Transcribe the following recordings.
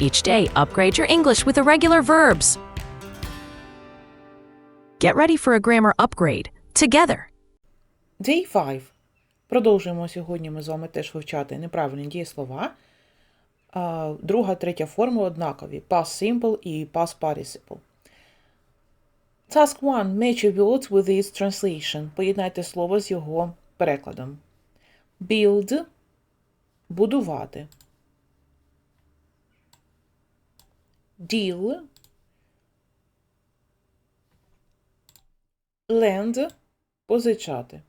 Each day, upgrade your English with irregular verbs. Get ready for a grammar upgrade together. Day 5. Продовжуємо сьогодні ми з вами теж вивчати неправильні дієслова. Друга, третя форма однакові. Past simple і past participle. Task 1. Match a word with its translation. Поєднайте слово з його перекладом. Build – будувати. Deal – lend – позичати.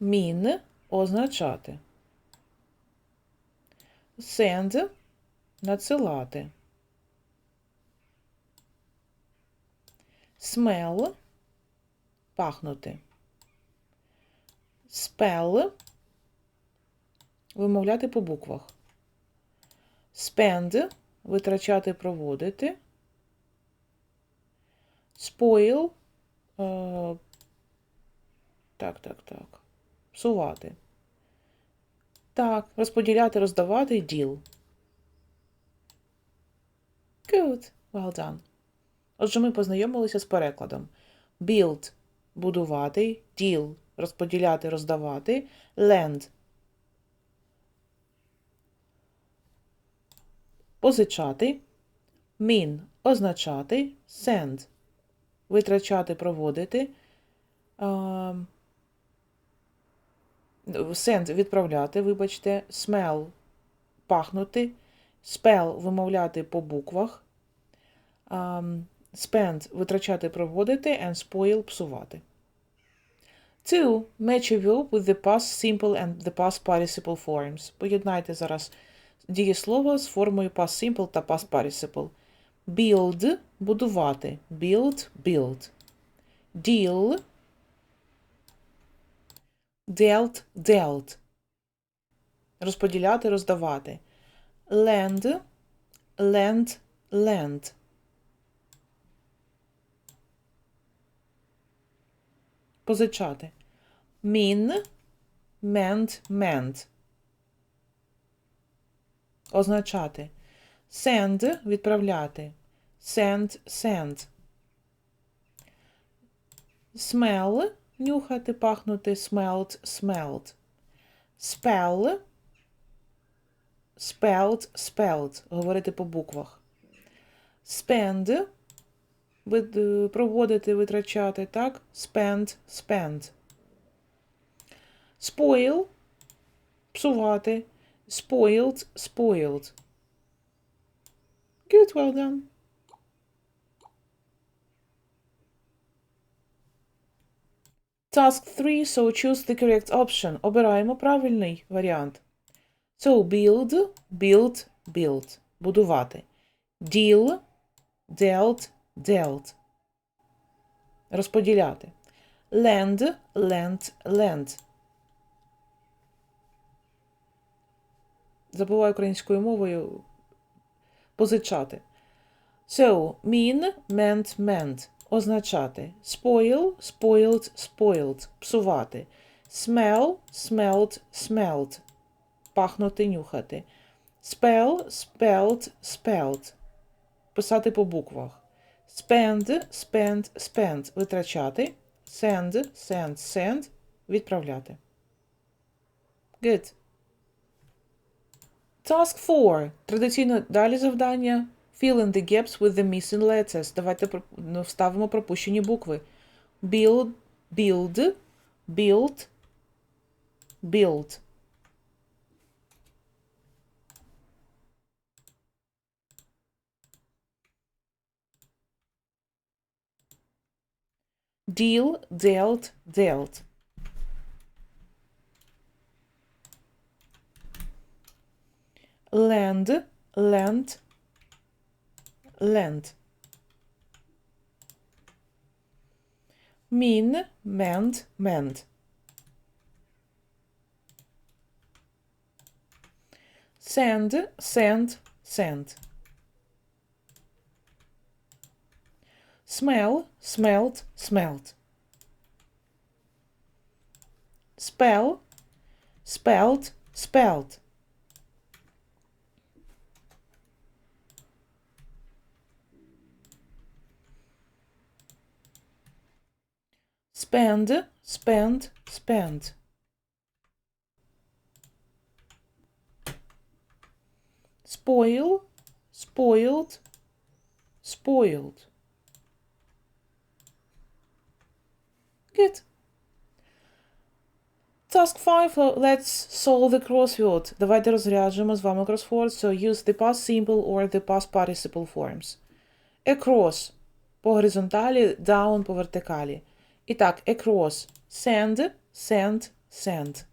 Mean – означати. Send – надсилати. Smell – пахнути. Spell – вимовляти по буквах. Spend – витрачати, проводити. Spoil е, так, так, так. Псувати. Так, розподіляти, роздавати діл. Good. Well done. Отже, ми познайомилися з перекладом. Build – будувати, deal – розподіляти, роздавати, lend – позичати, mean – означати, send – витрачати, проводити, send – відправляти, вибачте, smell – пахнути, spell – вимовляти по буквах, spend – витрачати, проводити, and spoil – псувати. 2. Match a verb with the past simple and the past participle forms. Поєднайте зараз дієслово з формою past simple та past participle. Build – будувати. Build – build. Deal – dealt – dealt. Розподіляти, роздавати. Lend – lend – lend. Позичати. Mean – meant – meant. Означати. Send – відправляти. Send – send. Smell – нюхати, пахнути. Smelt – smelled. Spell – spelled – spelled. Говорити по буквах. Spend – проводити, витрачати, так? Spend – spend. Spoil – псувати. Spoiled – spoiled. Good, well done. Task 3, so choose the correct option. Обираємо правильний варіант. So, build, build, build. Будувати. Deal, dealt, dealt. Розподіляти. Lend, lent, lent. Забуваю українською мовою позичати. So, mean, meant, meant. Означати. Spoil, spoiled, spoiled. Псувати. Smell, smelled, smelled. Пахнути, нюхати. Spell, spelled, spelled. Писати по буквах. Spend, spend, spent. Витрачати. Send, send, send. Відправляти. Good. Task 4. Традиційно далі завдання. Fill in the gaps with the missing letters. Давайте про- ну, вставимо пропущені букви. Build, build, build, build. Deal, dealt, dealt. Lend, land, land. Mean, meant, meant. Send, sent, sent. Smell, smelt, smelt. Spell, spelt, spelt. spend, spend, spend. Spoil, spoiled, spoiled. Good. Task 5. Let's solve the crossword. Давайте розряджемо з вами кросворд. So use the past simple or the past participle forms. Across по горизонталі, down по вертикалі. І так, across. Send, send, send.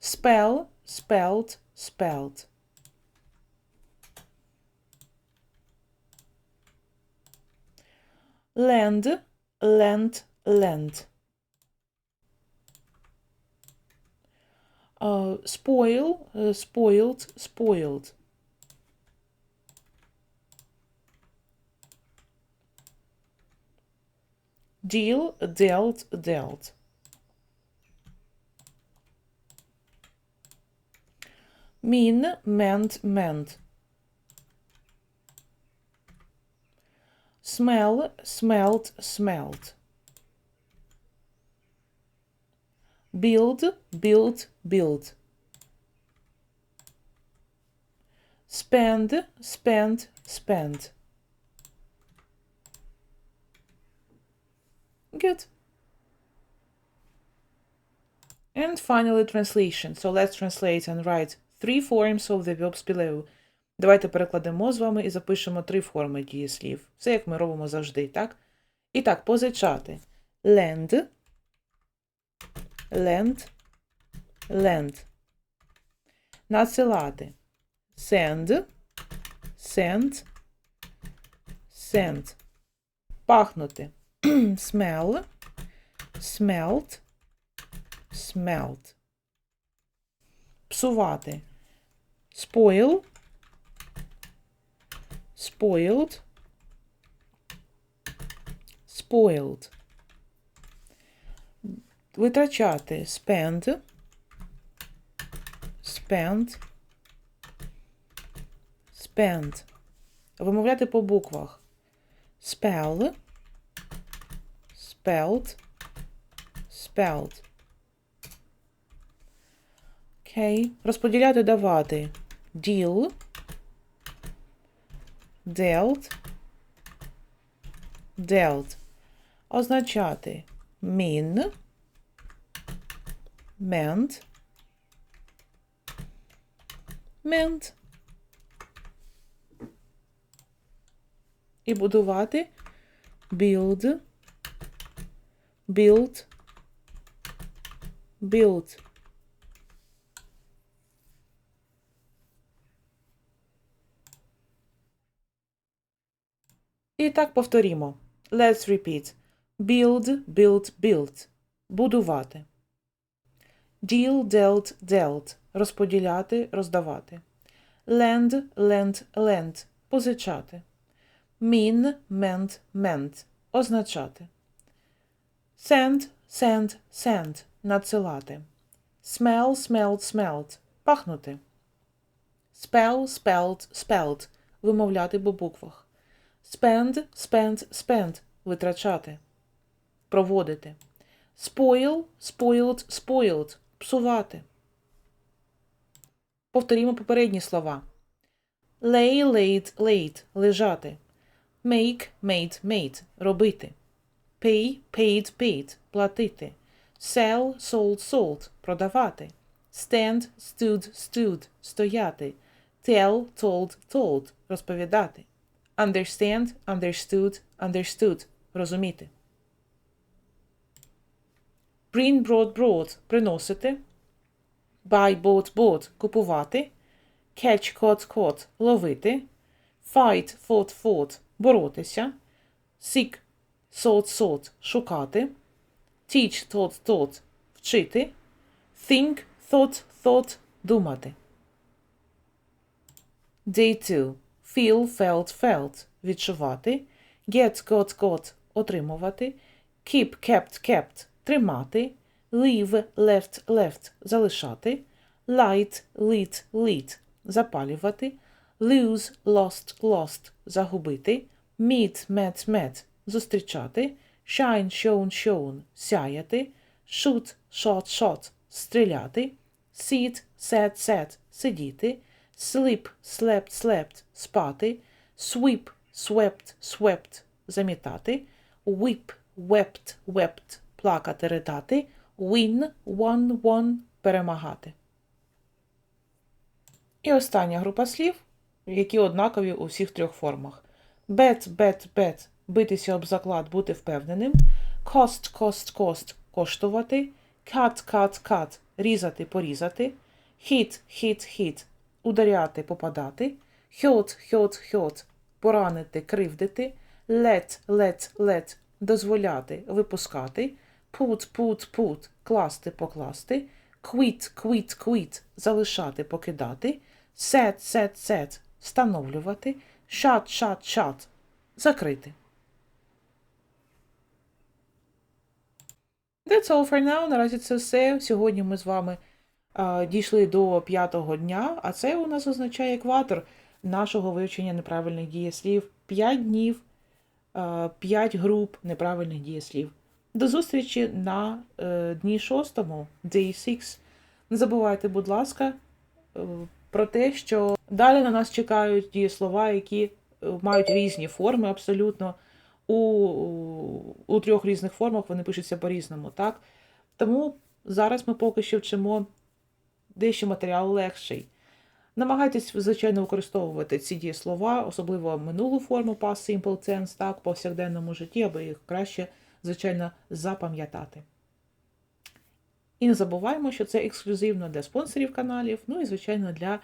Spell, spelled, spelled. Lend, lent, lent. Uh, spoil, uh, spoiled, spoiled. Deal, dealt, dealt. Mean, meant, meant. Smell, smelt, smelt. Build, built, built. Spend, spent, spent. Good. And finally, translation. So let's translate and write three forms of the verbs below. Давайте перекладемо з вами і запишемо три форми дієслів. Все як ми робимо завжди, так? І так, позичати. Lend, lend, lend. Надсилати. Send, send, send. Пахнути. Smell, smelt, smelt. Псувати. Spoil, spoiled, spoiled. Витрачати spend, spend, spend. Вимовляти по буквах. Spell, spelled, spelled. Окей. Розподіляти давати. Deal, dealt, dealt. Означати mean, meant, meant. І будувати build, Build, build. І так повторімо. Let's repeat. Build, build, build. Будувати. Deal, dealt, dealt. Розподіляти, роздавати. Lend, lend, lend. Позичати. Mean, meant, meant. Означати. Send, send, send. Надсилати. Smell, smelled, smelled. Пахнути. Spell, spelled, spelled. Вимовляти по буквах. Spend, spent, spent – витрачати. Проводити. Spoil, spoiled, spoiled – псувати. Повторімо попередні слова. Lay, laid, laid – лежати. Make, made, made – робити. Pay, paid, paid – платити. Sell, sold, sold – продавати. Stand, stood, stood – стояти. Tell, told, told – розповідати. Understand, understood, understood – розуміти. Bring, brought, brought – приносити. Buy, bought, bought – купувати. Catch, caught, caught – ловити. Fight, fought, fought – боротися. Seek, sought, sought – шукати. Teach, taught, taught – вчити. Think, thought, thought – думати. Day 2. Feel, felt, felt – відчувати. Get, got, got – отримувати. Keep, kept, kept – тримати. Leave, left, left – залишати. Light, lit, lit – запалювати. Lose, lost, lost – загубити. Meet, met, met – зустрічати, shine, shone, shown – сяяти, shoot, shot, shot – стріляти, sit, sat, sat – сидіти, sleep, slept, slept – спати, sweep, swept, swept – замітати, weep, wept, wept – плакати, ридати, win, won, won – перемагати. І остання група слів, які однакові у всіх трьох формах. Bet, bet, bet – битися об заклад, бути впевненим. Cost, cost, cost – коштувати. Cut, cut, cut – різати, порізати. Hit, hit, hit – ударяти, попадати. Hurt, hurt, hurt – поранити, кривдити. Let, let, let – дозволяти, випускати. Put, put, put – класти, покласти. Quit, quit, quit – залишати, покидати. Set, set, set – встановлювати. Shut, shut, shut – закрити. That's all for now. Наразі це все. Сьогодні ми з вами а, дійшли до п'ятого дня, а це у нас означає екватор нашого вивчення неправильних дієслів. П'ять днів, а, п'ять груп неправильних дієслів. До зустрічі на е, дні шостому, Day 6. Не забувайте, будь ласка, е, про те, що далі на нас чекають дієслова, які е, мають різні форми абсолютно. У, у трьох різних формах вони пишуться по-різному, так? Тому зараз ми поки що вчимо дещо матеріал легший. Намагайтесь, звичайно, використовувати ці дієслова, особливо минулу форму past simple tense, так, в повсякденному житті, аби їх краще, звичайно, запам'ятати. І не забуваємо, що це ексклюзивно для спонсорів каналів, ну і, звичайно, для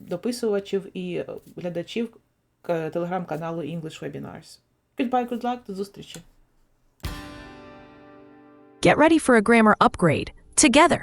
дописувачів і глядачів телеграм-каналу English Webinars. Goodbye, good luck, до зустрічі! Get ready for a grammar upgrade together.